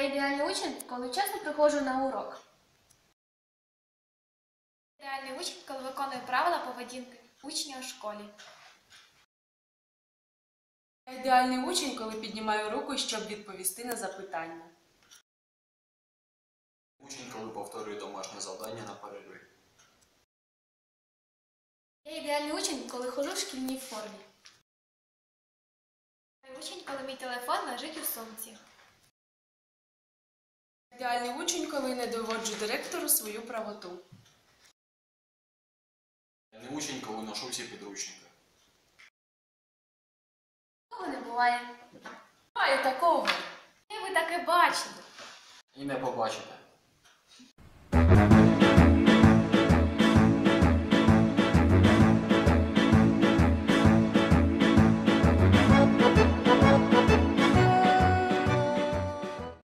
ідеальний учень, коли вчасно приходжу на урок. Ідеальний учень, коли виконує правила поведінки учня у школі. Я ідеальний учень, коли піднімаю руку, щоб відповісти на запитання. Учень, коли повторює домашнє завдання на перерві. Я ідеальний учень, коли ходжу в шкільній формі. Ідеальний учень, коли мій телефон лежить у сумці. Ідеальний учень, коли не доводжу директору свою правоту. Я не учень, коли ношу всі підручники. Такого не буває. Буває такого. І ви таке бачите. І не побачите.